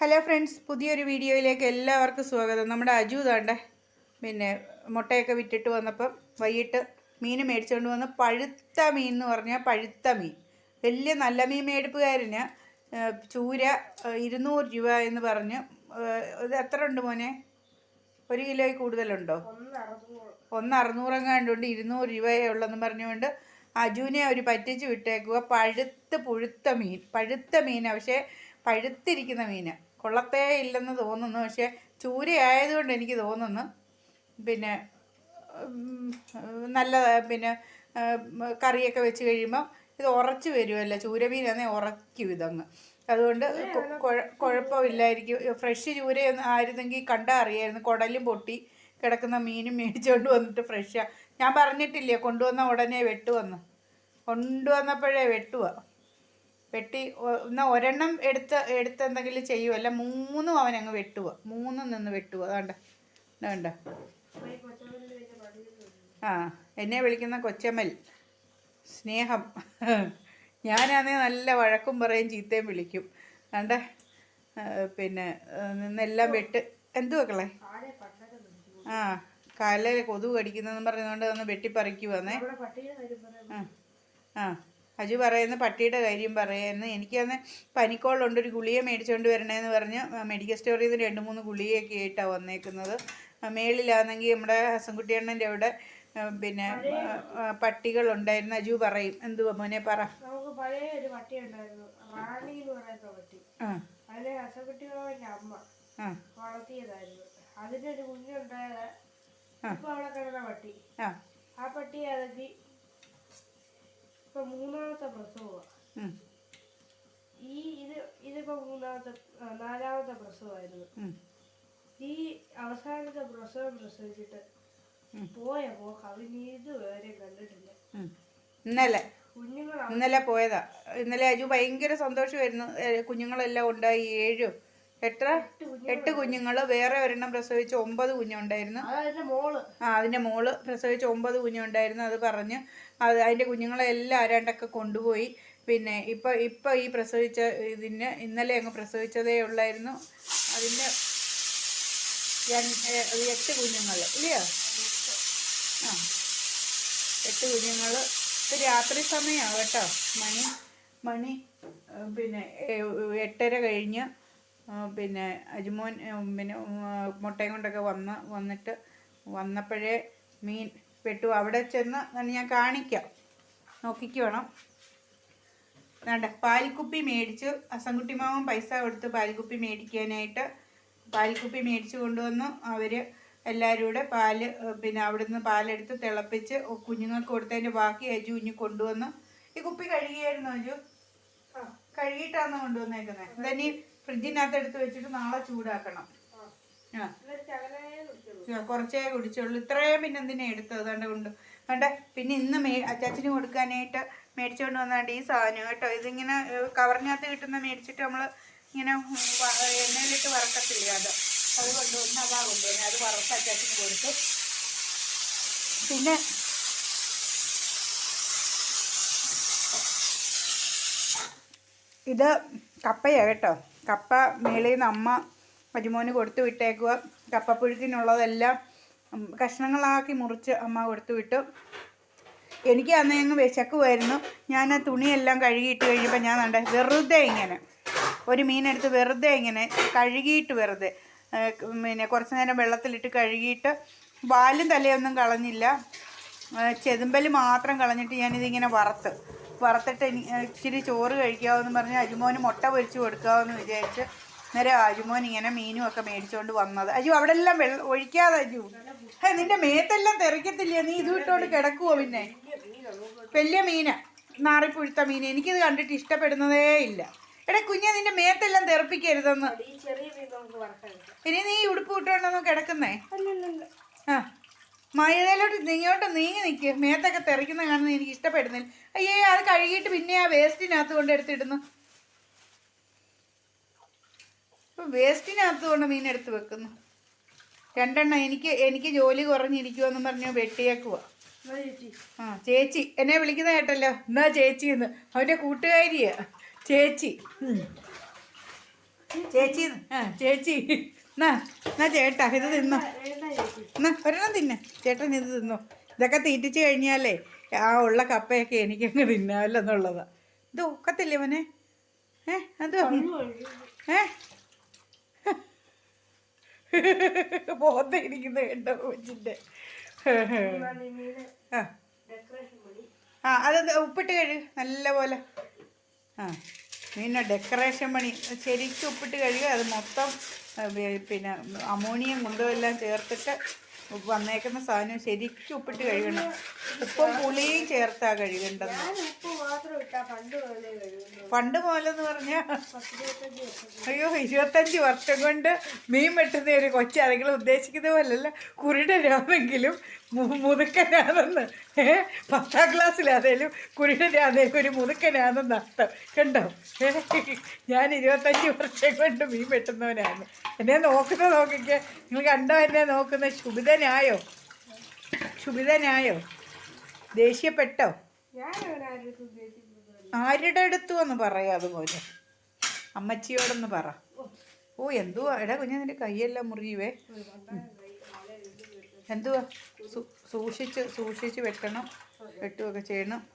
Hello friends പുതിയൊരു വീഡിയോയിലേക്ക് എല്ലാവർക്കും സ്വാഗതം. നമ്മുടെ അജു താണ്ട് പിന്നെ മുട്ടയൊക്കെ വിറ്റിട്ട് വന്നപ്പം വൈകിട്ട് മീൻ മേടിച്ചുകൊണ്ട് വന്ന് പഴുത്ത മീൻ എന്ന് പറഞ്ഞാൽ പഴുത്ത മീൻ. വലിയ നല്ല മീൻ മേടിപ്പുകാരന്. ചൂര ഇരുന്നൂറ് രൂപ എന്ന് പറഞ്ഞ് ഇത് എത്ര ഉണ്ട് മോനെ? ഒരു കിലോയിൽ കൂടുതലുണ്ടോ? ഒന്ന് അറുന്നൂറെങ്ങാണ്ടുണ്ട് ഇരുന്നൂറ് രൂപയേ ഉള്ളെന്ന് പറഞ്ഞുകൊണ്ട് അജുവിനെ അവർ പറ്റിച്ച് വിട്ടേക്കുക പഴുത്ത് പുഴുത്ത മീൻ പഴുത്ത മീൻ പക്ഷേ പഴുത്തിരിക്കുന്ന മീന്. കൊള്ളത്തേ ഇല്ലെന്ന് തോന്നുന്നു. പക്ഷേ ചൂര ആയതുകൊണ്ട് എനിക്ക് തോന്നുന്നു. പിന്നെ നല്ല പിന്നെ കറിയൊക്കെ വെച്ച് കഴിയുമ്പം ഇത് ഉറച്ച് വരുമല്ലോ ചൂരമീനാണെ ഉറക്കും ഇതങ്ങ്. അതുകൊണ്ട് കുഴപ്പമില്ലായിരിക്കും. ഫ്രഷ് ചൂരയൊന്നും ആയിരുന്നെങ്കിൽ കണ്ടാൽ അറിയായിരുന്നു. കുടലും പൊട്ടി കിടക്കുന്ന മീനും മേടിച്ചുകൊണ്ട് വന്നിട്ട് ഫ്രഷാണ് ഞാൻ പറഞ്ഞിട്ടില്ലേ കൊണ്ടുവന്ന ഉടനെ വെട്ടുവന്ന്. കൊണ്ടുവന്നപ്പോഴേ വെട്ടുക വെട്ടി എന്നാൽ ഒരെണ്ണം എടുത്ത് എടുത്ത് എന്തെങ്കിലും ചെയ്യുമല്ല മൂന്നും അവൻ അങ്ങ് വെട്ടുക മൂന്നും നിന്ന് വെട്ടുക അതാണ്ട വേണ്ട ആ എന്നെ വിളിക്കുന്ന കൊച്ചമ്മൽ. സ്നേഹം. ഞാനാണെ നല്ല വഴക്കും പറയും ചീത്തയും വിളിക്കും. കണ്ടേ? പിന്നെ നിന്നെല്ലാം വെട്ട്. എന്തു വെക്കളെ ആ കാലിൽ കൊതു കടിക്കുന്നതെന്ന് പറഞ്ഞതുകൊണ്ട് ഒന്ന് വെട്ടിപ്പറിക്കുവാന്നേ. ആ ആ. അജു പറയുന്നു പട്ടിയുടെ കാര്യം പറയുന്നു എനിക്കന്ന് പനിക്കോളുണ്ട് ഒരു ഗുളിക മേടിച്ചുകൊണ്ട് വരണേന്ന് പറഞ്ഞ് മെഡിക്കൽ സ്റ്റോറിൽ നിന്ന് രണ്ട് മൂന്ന് ഗുളികയൊക്കെ ആയിട്ടാണ് വന്നേക്കുന്നത്. മേളിലാണെങ്കിൽ നമ്മുടെ ഹസൻകുട്ടിയണ്ണന്റെ അവിടെ പിന്നെ പട്ടികളുണ്ടായിരുന്നു. അജു പറയും. എന്തുവാ മോനെ പറ. നമുക്ക് പഴയ ഒരു പട്ടി ഉണ്ടായിരുന്നു. റാണി എന്ന് പറയുന്ന പട്ടി. അമ്മ വളർത്തിയതായിരുന്നു. അതിനൊരു കുഞ്ഞുണ്ടായത് ആ. ഇപ്പൊ അവിടെ കിടന്ന പട്ടി. ആ. ആ പട്ടി ആണെങ്കിൽ ഇപ്പൊ മൂന്നാമത്തെ പ്രസവമാണ് ഈ ഇത് ഇതിപ്പോ മൂന്നാമത്തെ നാലാമത്തെ പ്രസവമായിരുന്നു. ഈ അവസാനത്തെ പ്രസവം പ്രസവിച്ചിട്ട്. പോയ പോക്ക് അവന് ഇതുവരെ കണ്ടിട്ടില്ല. ഇന്നലെ കുഞ്ഞുങ്ങൾ ഇന്നലെ പോയതാ. ഇന്നലെ അജു ഭയങ്കര സന്തോഷമായിരുന്നു. കുഞ്ഞുങ്ങളെല്ലാം ഉണ്ടായി ഏഴ് എത്ര? എട്ട് കുഞ്ഞുങ്ങൾ വേറെ ഒരെണ്ണം പ്രസവിച്ച് ഒമ്പത് കുഞ്ഞുണ്ടായിരുന്നു. ആ അതിന്റെ മോൾ പ്രസവിച്ച് ഒമ്പത് കുഞ്ഞുണ്ടായിരുന്നു അത് പറഞ്ഞ് അത് അതിന്റെ കുഞ്ഞുങ്ങളെ എല്ലാം ആരാണ്ടൊക്കെ കൊണ്ടുപോയി. പിന്നെ ഇപ്പം ഇപ്പം ഈ പ്രസവിച്ച ഇതിന് ഇന്നലെ അങ്ങ് പ്രസവിച്ചതേ ഉള്ളായിരുന്നു. അതിന്റെ എട്ട് കുഞ്ഞുങ്ങൾ ഇല്ലയോ? ആ. എട്ട് കുഞ്ഞുങ്ങൾ ഇത് രാത്രി സമയമാണ് കേട്ടോ മണി. മണി പിന്നെ എട്ടര കഴിഞ്ഞ് പിന്നെ അജുമോൻ പിന്നെ മുട്ടയും കൊണ്ടൊക്കെ വന്ന് വന്നിട്ട് വന്നപ്പോഴേ മീൻ പെട്ടു. അവിടെ ചെന്ന് ഞാൻ കാണിക്കാം. നോക്കിക്കണം. വേണം വേണ്ട പാൽക്കുപ്പി മേടിച്ച് അസംകുട്ടി പൈസ കൊടുത്ത് പാൽക്കുപ്പി മേടിക്കാനായിട്ട് പാൽക്കുപ്പി മേടിച്ച് കൊണ്ടുവന്ന് അവർ എല്ലാവരും കൂടെ പാൽ പിന്നെ അവിടുന്ന് പാലെടുത്ത് തിളപ്പിച്ച് കുഞ്ഞുങ്ങൾക്ക് കൊടുത്തതിന്റെ ബാക്കി അജു കുഞ്ഞു കൊണ്ടുവന്ന് ഈ കുപ്പി കഴുകിയായിരുന്നു അജു. കഴുകിയിട്ടാണ് കൊണ്ടുവന്നേക്കുന്നത് ഇതന്നെ ഫ്രിഡ്ജിനകത്ത് എടുത്ത് വെച്ചിട്ട് നാളെ ചൂടാക്കണം. ആ. കുറച്ചേ കുടിച്ചുള്ളൂ. ഇത്രയും പിന്നെ എന്തിനാ എടുത്തത്? കണ്ട കൊണ്ട് കണ്ട പിന്നെ ഇന്ന് മേ അച്ചാച്ചന് കൊടുക്കാനായിട്ട് മേടിച്ചുകൊണ്ട് വന്നാണ്ട് ഈ സാധനം കേട്ടോ. ഇതിങ്ങനെ കവറിനകത്ത് കിട്ടുന്ന മേടിച്ചിട്ട് നമ്മൾ ഇങ്ങനെ എണ്ണയിലിട്ട് വറക്കത്തില്ല അത്? അത് കൊണ്ടുവന്ന് അതാ കൊണ്ടുവന്നെ അത് വറുത്ത് അച്ചാച്ചന് കൊടുത്തു. പിന്നെ ഇത് കപ്പയാണ് കേട്ടോ. കപ്പ മേളിൽ നിന്ന് അമ്മ മരുമോന് കൊടുത്തു വിട്ടേക്കുക കപ്പപ്പുഴുക്കിനുള്ളതെല്ലാം കഷ്ണങ്ങളാക്കി മുറിച്ച് അമ്മ കൊടുത്തു വിട്ടു. എനിക്ക് അന്ന് ഞങ്ങൾ വിശക്കുമായിരുന്നു ഞാൻ ആ തുണിയെല്ലാം കഴുകിയിട്ട് കഴിഞ്ഞപ്പോൾ ഞാൻ കണ്ട വെറുതെ ഇങ്ങനെ ഒരു മീനെടുത്ത് വെറുതെ ഇങ്ങനെ കഴുകിയിട്ട് വെറുതെ പിന്നെ കുറച്ച് നേരം വെള്ളത്തിലിട്ട് കഴുകിയിട്ട് വാലും തലയൊന്നും കളഞ്ഞില്ല. ചെതുമ്പൽ മാത്രം കളഞ്ഞിട്ട് ഞാനിതിങ്ങനെ വറുത്ത്. വറുത്തിട്ട് ഇച്ചിരി ചോറ് കഴിക്കാമെന്ന് പറഞ്ഞ് അജുമോന് മുട്ട പൊരിച്ച് കൊടുക്കാമെന്ന് വിചാരിച്ച് നേരെ അജുമോൻ ഇങ്ങനെ മീനും ഒക്കെ മേടിച്ചുകൊണ്ട് വന്നത്. അജു അവിടെ എല്ലാം വെള്ളം ഒഴിക്കാതെ അജു. ഹേ നിന്റെ മേത്തെല്ലാം തെറിക്കത്തില്ല? നീ ഇത് വിട്ടോണ്ട് കിടക്കുവോ പിന്നെ? വലിയ മീന നാറിപ്പുഴുത്ത മീൻ എനിക്കിത് കണ്ടിട്ട് ഇഷ്ടപ്പെടുന്നതേ ഇല്ല. എടാ കുഞ്ഞെ നിന്റെ മേത്തെല്ലാം തെറിപ്പിക്കരുതെന്ന്. ഇനി നീ ഉടുപ്പ് വിട്ടോണ്ടെന്നോ കിടക്കുന്നേ? ആ. മൈദയിലോട്ട് നീങ്ങോട്ട് നീങ്ങി നിൽക്കുക മേത്തൊക്കെ തെറിക്കുന്ന കാണുന്നത് എനിക്ക് ഇഷ്ടപ്പെടുന്നില്ല. അയ്യേ അത് കഴുകിയിട്ട് പിന്നെ ആ വേസ്റ്റിനകത്ത് കൊണ്ട് എടുത്തിടുന്നു. വേസ്റ്റിനകത്ത് കൊണ്ട് മീൻ എടുത്ത് വെക്കുന്നു. രണ്ടെണ്ണം എനിക്ക് എനിക്ക് ജോലി കുറഞ്ഞിരിക്കുമെന്ന് പറഞ്ഞു വെട്ടിയേക്കുക ആ ചേച്ചി. എന്നെ വിളിക്കുന്ന കേട്ടല്ലോ. എന്നാ ചേച്ചി എന്ന് അവന്റെ കൂട്ടുകാരിയാ. ചേച്ചി. ചേച്ചി ആ ചേച്ചി. എന്നാ എന്നാ ചേട്ടാ ഇത് തിന്നോ. എന്നാ ഒരെണ്ണം തിന്നെ. ചേട്ടൻ ഇത് തിന്നോ. ഇതൊക്കെ തീറ്റിച്ച് കഴിഞ്ഞാലേ ആ ഉള്ള കപ്പയൊക്കെ എനിക്കങ്ങ് തിന്നാമല്ലോ എന്നുള്ളതാ ഇത് ഒക്കത്തില്ലേ മോനെ? ഏ അത്? ഏ? ബോധ ഇരിക്കുന്നത് കേട്ടോ കൊച്ചിന്റെ ആ. ആ അത് ഉപ്പിട്ട് നല്ല പോലെ ആ. മീനോ ഡെക്കറേഷൻ പണി. ശരിക്കും ഉപ്പിട്ട് കഴുകുക അത് മൊത്തം പിന്നെ അമോണിയം കൊണ്ടും എല്ലാം ചേർത്തിട്ട് വന്നേക്കുന്ന സാധനം ശരിക്കും ഉപ്പിട്ട് കഴുകണം. ഉപ്പും പുളിയും ചേർത്താ കഴുകേണ്ടത്. പണ്ട് മുതലെന്ന് പറഞ്ഞാൽ അയ്യോ ഇരുപത്തഞ്ച് വർഷം കൊണ്ട് മീൻ വെട്ടുന്ന ഒരു കൊച്ചു അതെങ്കിലും ഉദ്ദേശിക്കുന്ന പോലല്ല. കുരുടനാണെങ്കിലും മുതുക്കനാണെന്ന്. ഏ പത്താം ക്ലാസ്സിലാണേലും കുരുടനാണേലും ഒരു മുതുക്കനാണെന്ന് അർത്ഥം. കണ്ടോ? ഞാൻ ഇരുപത്തഞ്ച് വർഷം കൊണ്ട് മീൻ വെട്ടുന്നവനാണ്. എന്നെ നോക്കുന്ന നോക്കിക്ക്. നിങ്ങൾ കണ്ടോ എന്നെ നോക്കുന്ന ശുഭിതനായോ ശുഭിതനായോ ദേഷ്യപ്പെട്ടോ? ഞാൻ ആരുടെ അടുത്തു എന്ന് പറയാം അതുപോലെ. അമ്മച്ചിയോടൊന്ന് പറ. ഓ എന്തുവാ? എടാ കുഞ്ഞ നിന്റെ കൈയെല്ലാം മുറിയുവേ. എന്തുവാ? സൂക്ഷിച്ച് സൂക്ഷിച്ച് വെട്ടണം വെട്ടുകയൊക്കെ ചെയ്യണം.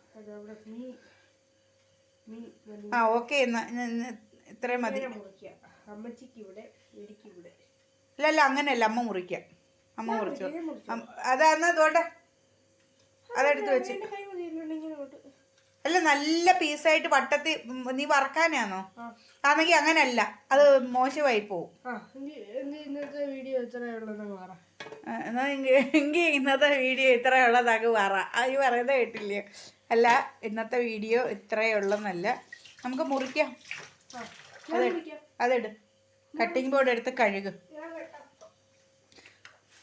ആ ഓക്കെ എന്നാ ഇത്രയും മതി. അല്ല അല്ല അങ്ങനെയല്ല അമ്മ മുറിക്കാം. അമ്മ മുറിച്ചു. ഇങ്ങനെ മുറിച്ചു. അമ്മ- അതാ എന്നാ തോട്ടെ അതെടുത്ത് വെച്ച്. അല്ല നല്ല പീസായിട്ട് വട്ടത്തി നീ വറക്കാനാണോ ആണെങ്കിൽ അങ്ങനല്ല. അത് മോശമായി പോവും. ഇന്നത്തെ വീഡിയോ എന്നാ എങ്കിൽ ഇന്നത്തെ വീഡിയോ ഇത്രയുള്ളതാക്ക് പറ. അത് പറയുന്നത് കേട്ടില്ലേ? അല്ല ഇന്നത്തെ വീഡിയോ ഇത്രയുള്ളതെന്നല്ല നമുക്ക് മുറിക്കാം. അതെടു. കട്ടിംഗ് ബോർഡ് എടുത്ത് കഴുകും.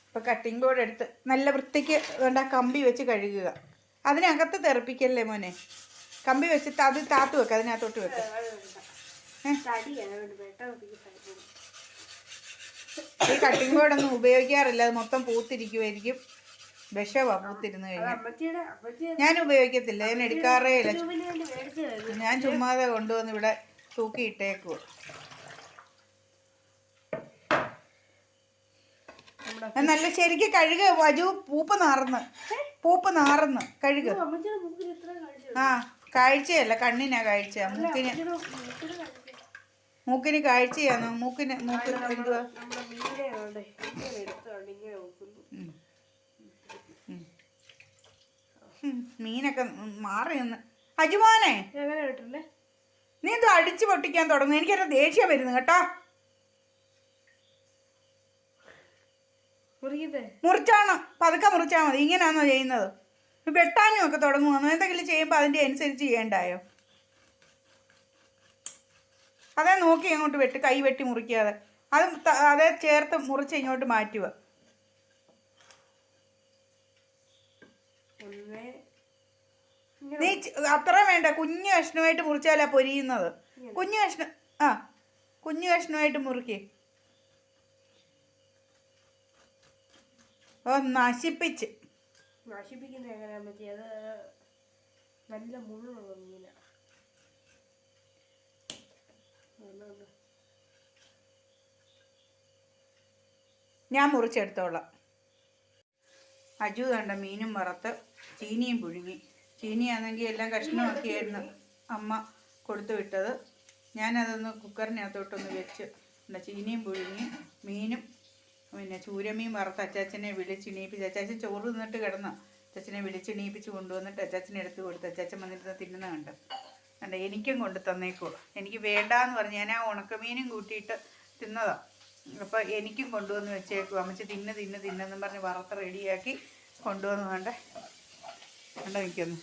ഇപ്പം കട്ടിംഗ് ബോർഡ് എടുത്ത് നല്ല വൃത്തിക്ക് വേണ്ട കമ്പി വെച്ച് കഴുകുക. അതിനകത്ത് തെറിപ്പിക്കല്ലേ മോനെ? കമ്പി വെച്ചിട്ട് അത് താത്ത് വെക്കുക അതിനകത്തോട്ട് വെക്കുക ഈ കട്ടിംഗ് ബോർഡ് ഒന്നും ഉപയോഗിക്കാറില്ല അത് മൊത്തം പൂത്തിരിക്കുമായിരിക്കും വിഷവാ പൂത്തിരുന്ന് കഴിഞ്ഞാൽ. ഞാൻ ഉപയോഗിക്കത്തില്ല ഞാൻ എടുക്കാറേ ഇല്ല. ഞാൻ ചുമ്മാതെ കൊണ്ടുവന്ന് ഇവിടെ തൂക്കി നമ്മുടെ ഞാൻ നല്ല ശരിക്ക് കഴുക വജു പൂപ്പ് നാർന്ന്. പൂപ്പ് നാർന്ന് കഴുക്. ആ. കാഴ്ചയല്ല കണ്ണിനാ കാഴ്ച. മൂക്കിന് മൂക്കിന് കാഴ്ചയാണ്. മൂക്കിന് മൂക്കിന് എന്തുവാ? മീനൊക്കെ മാറി നിന്ന്. അജുമോനെ നീ എന്തോ അടിച്ചു പൊട്ടിക്കാൻ തുടങ്ങുന്നു. എനിക്കൊരു ദേഷ്യം വരുന്നു കേട്ടോ. മുറിച്ചാണോ? പതുക്കെ മുറിച്ചാൽ മതി. ഇങ്ങനെയാണോ ചെയ്യുന്നത്? വെട്ടാനും ഒക്കെ തുടങ്ങുവാണോ എന്തെങ്കിലും ചെയ്യുമ്പോൾ അതിന്റെ അനുസരിച്ച് ചെയ്യേണ്ടായോ? അതേ നോക്കി അങ്ങോട്ട് വെട്ട് കൈ വെട്ടി മുറിക്കാതെ. അത് അതേ ചേർത്ത് മുറിച്ച് ഇങ്ങോട്ട് മാറ്റുക. നീ അത്ര വേണ്ട. കുഞ്ഞു കഷ്ണമായിട്ട് മുറിച്ചാലാ പൊരിയുന്നത്. കുഞ്ഞു കഷ്ണ ആ കുഞ്ഞു കഷ്ണമായിട്ട് മുറുക്കി. ഓ നശിപ്പിച്ച്. നശിപ്പിക്കുന്ന എങ്ങനെയാ പറ്റി അത് നല്ല മുള്ളുള്ള മീനാ. അതുകൊണ്ട് ഞാൻ മുറിച്ചെടുത്തോളാം. അജു കണ്ട മീനും വറുത്ത് ചീനിയും പുഴുങ്ങി. ചീനിയാണെങ്കിൽ എല്ലാം കഷ്ണമാക്കിയായിരുന്നു അമ്മ കൊടുത്തു വിട്ടത്. ഞാനതൊന്ന് കുക്കറിനകത്തോട്ടൊന്ന് വെച്ച് ചീനിയും പുഴുങ്ങി മീനും പിന്നെ ചൂരമീൻ വറുത്ത് അച്ചാച്ചനെ വിളിച്ചിണീപ്പിച്ച് അച്ചാച്ചൻ ചോറ് തിന്നിട്ട് കിടന്ന. അച്ചാച്ചനെ വിളിച്ചിണീപ്പിച്ച് കൊണ്ടുവന്നിട്ട് അച്ചാച്ചനെ എടുത്ത് കൊടുത്ത്. അച്ചാച്ചൻ വന്നിരുന്ന് തിന്നുന്ന കണ്ട്. കണ്ട എനിക്കും കൊണ്ട് തന്നേക്കോ എനിക്ക് വേണ്ടാന്ന് പറഞ്ഞ് ഞാൻ ആ ഉണക്കമീനും കൂട്ടിയിട്ട് തിന്നതാ. അപ്പോൾ എനിക്കും കൊണ്ടുവന്ന് വെച്ചേക്കും അമ്മച്ചി തിന്ന് തിന്ന് തിന്നെന്നും പറഞ്ഞ് വറുത്ത് റെഡിയാക്കി കൊണ്ടുവന്ന് വേണ്ടേ കണ്ട എനിക്കൊന്ന്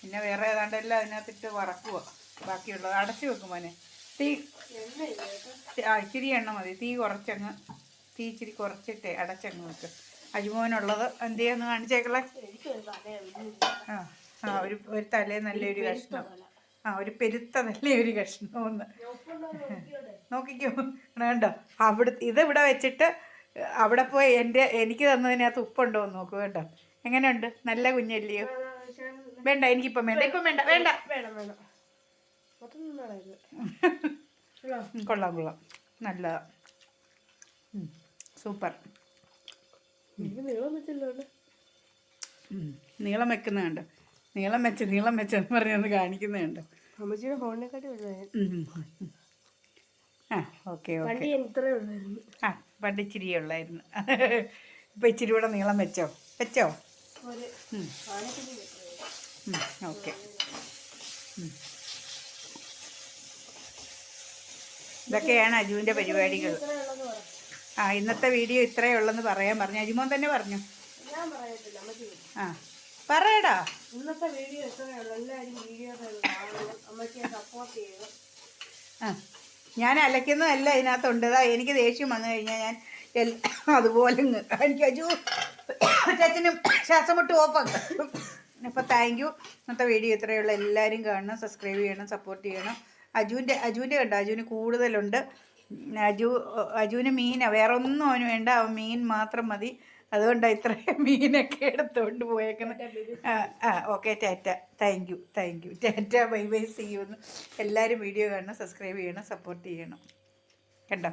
പിന്നെ വേറെ ഏതാണ്ട് എല്ലാം അതിനകത്തിട്ട് വറക്കുക ബാക്കിയുള്ളത് അടച്ചു വെക്കും മോനെ. തീ ആ ഇച്ചിരി എണ്ണ മതി. തീ കുറച്ചങ്ങ് തീ ഇച്ചിരി കുറച്ചിട്ടേ അടച്ചങ്ങ് വെക്ക്. അജുമോനുള്ളത് എന്ത് ചെയ്യാന്ന് കാണിച്ചേക്കളെ ആ ആ ഒരു ഒരു തലേ നല്ലൊരു കഷ്ണം. ആ ഒരു പെരുത്ത നല്ലൊരു കഷ്ണം ഒന്ന് നോക്കിക്കോ വേണ്ടോ അവിടെ ഇതിവിടെ വെച്ചിട്ട് അവിടെ പോയി എന്റെ എനിക്ക് തന്നതിനകത്ത് ഉപ്പുണ്ടോ എന്ന് നോക്കൂ കേട്ടോ എങ്ങനെയുണ്ട്? നല്ല കുഞ്ഞല്ലയോ? വേണ്ട എനിക്കിപ്പം വേണ്ട. ഇപ്പം വേണ്ട വേണ്ട. ഇത്. കൊള്ളാം കൊള്ളാം. നല്ലതാ. ഉം, സൂപ്പർ. നീളം വെച്ചല്ലോ ഉം, നീളം വെക്കുന്നുണ്ട് നീളം വെച്ച് നീളം വെച്ചെന്ന് പറഞ്ഞൊന്ന് കാണിക്കുന്നുണ്ട് അമ്മച്ചിയുടെ ഫോണിനെക്കാട്ടി ആ ഓക്കെ പണ്ട് ഓക്കെ ആ പണ്ട് ഇച്ചിരി ഉള്ളായിരുന്നു. ഇപ്പം ഇച്ചിരി കൂടെ നീളം വെച്ചോ? വെച്ചോ? ഓക്കെ. ഇതൊക്കെയാണ് അജുവിന്റെ പരിപാടികൾ. ആ ഇന്നത്തെ വീഡിയോ ഇത്രയേ ഉള്ളെന്ന് പറയാൻ പറഞ്ഞു. അജിമോൻ തന്നെ പറഞ്ഞു. ഞാൻ പറയത്തില്ല അമ്മച്ചി ആ പറയടാ. ഇന്നത്തെ വീഡിയോ ഇത്രയേ ഉള്ളൂ. എല്ലാവരും വീഡിയോ കാണണം അമ്മച്ചിയെ സപ്പോർട്ട് ചെയ്യണം. ആ ഞാൻ അലക്കുന്നതല്ല ഇതിനകത്തുണ്ട്. ഇതാ എനിക്ക് ദേഷ്യം വന്നു കഴിഞ്ഞാൽ ഞാൻ അതുപോലെ എനിക്ക് അജു ചേച്ചനും ശ്വാസം വിട്ട് ഓപ്പാക്കും അപ്പോൾ താങ്ക് യു ഇന്നത്തെ വീഡിയോ ഇത്രയുള്ള ഉള്ളൂ. എല്ലാവരും കാണണം സബ്സ്ക്രൈബ് ചെയ്യണം സപ്പോർട്ട് ചെയ്യണം. അജുവിന്റെ അജുവിന്റെ കണ്ടോ? അജുവിന് കൂടുതലുണ്ട്. അജു അജുവിന് മീനാണ് വേറെ ഒന്നും അവന് വേണ്ട. അവൻ മീൻ മാത്രം മതി. അതുകൊണ്ടാണ് ഇത്രയും മീനൊക്കെ എടുത്തുകൊണ്ട് പോയേക്കുന്നത് ആ okay tata. Thank you thank you tata bye bye see you എല്ലാവരും വീഡിയോ കാണണം സബ്സ്ക്രൈബ് ചെയ്യണം സപ്പോർട്ട് ചെയ്യണം. കണ്ടോ?